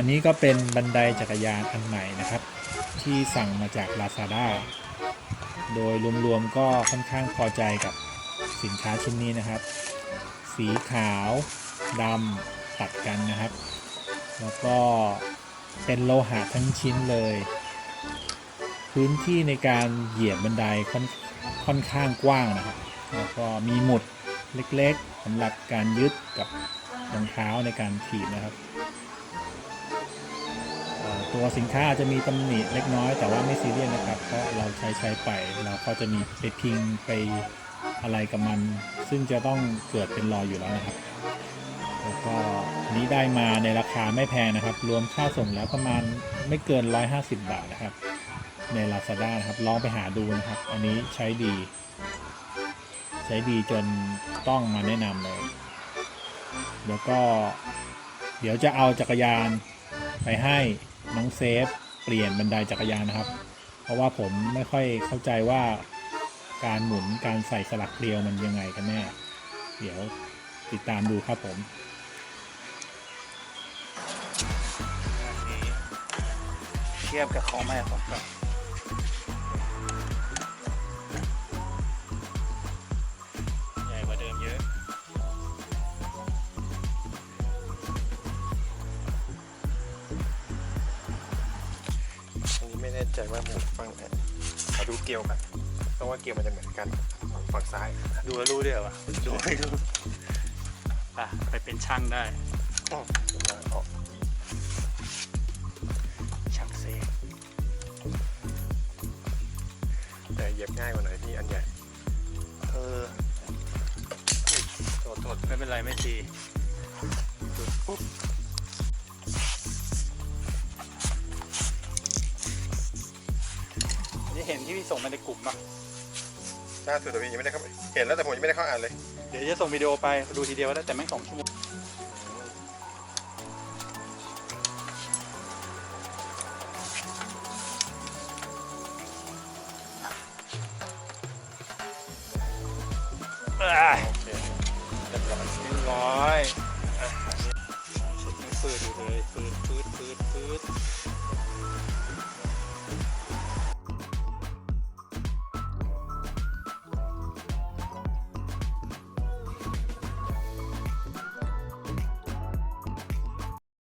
อันนี้ก็เป็นบันไดจักรยานอันใหม่นะครับ ที่สั่งมาจาก Lazada โดยรวมๆก็ค่อนข้างพอใจกับสินค้าชิ้นนี้นะครับ สีขาวดำตัดกันนะครับ แล้วก็เป็นโลหะทั้งชิ้นเลย พื้นที่ในการเหยียบบันไดค่อนค่อนข้างกว้างนะครับ แล้วก็มีหมุดเล็กๆสำหรับการยึดกับรองเท้าในการถีบนะครับ ตัวสินค้าอาจจะมีตำหนิเล็กน้อย แต่ว่าไม่ซีเรียสนะครับ เพราะเราใช้ใช้ไปเราก็จะมีไปพิงไปอะไรกับมัน ซึ่งจะต้องเกิดเป็นรอยอยู่แล้วนะครับ แล้วก็นนี้ได้มาในราคาไม่แพงนะครับ รวมค่าส่งแล้วประมาณไม่เกิน 150 บาทนะครับ ใน Lazada นะครับลองไปหาดูนะครับ อันนี้ใช้ดี ใช้ดีจนต้องมาแนะนำเลย แล้วก็เดี๋ยวจะเอาจักรยานไปให้ น้องเซฟเปลี่ยนบันไดจักรยานนะครับ เพราะว่าผมไม่ค่อยเข้าใจว่าการหมุนการใส่สลักเกลียวมันยังไงกันแน่ เดี๋ยวติดตามดูครับผมเทียบกับของใหม่ของก่าในนี้ไม่แน่ใจว่าหมุนฝั่งไหนขอดูเกลียวกันเพราะว่าเกลียวมันจะเหมือนกันฝั่งซ้าย ดูแล้วรู้ด้วยเหรอวะดูไม่รู้อะไปเป็นช่างได้อ๋อออกช่างเซฟแต่เหยียบง่ายกว่าหน่อยที่อันใหญ่ เออโทษโทษไม่เป็นไรไม่ตี เห็นที่พี่ส่งมาในกลุ่มป่ะล่าสุดแต่พี่ยังไม่ได้เข้าไปเห็นแล้วแต่ผมยังไม่ได้เข้าอ่านเลย เดี๋ยวจะส่งวิดีโอไปดูทีเดียวได้แต่แม่งสองชั่วโมงอะโอเคเรียบร้อยเรียบร้อยอะเช็ดไม่ฟืดอยู่เลยฟืดฟืดฟืดฟืด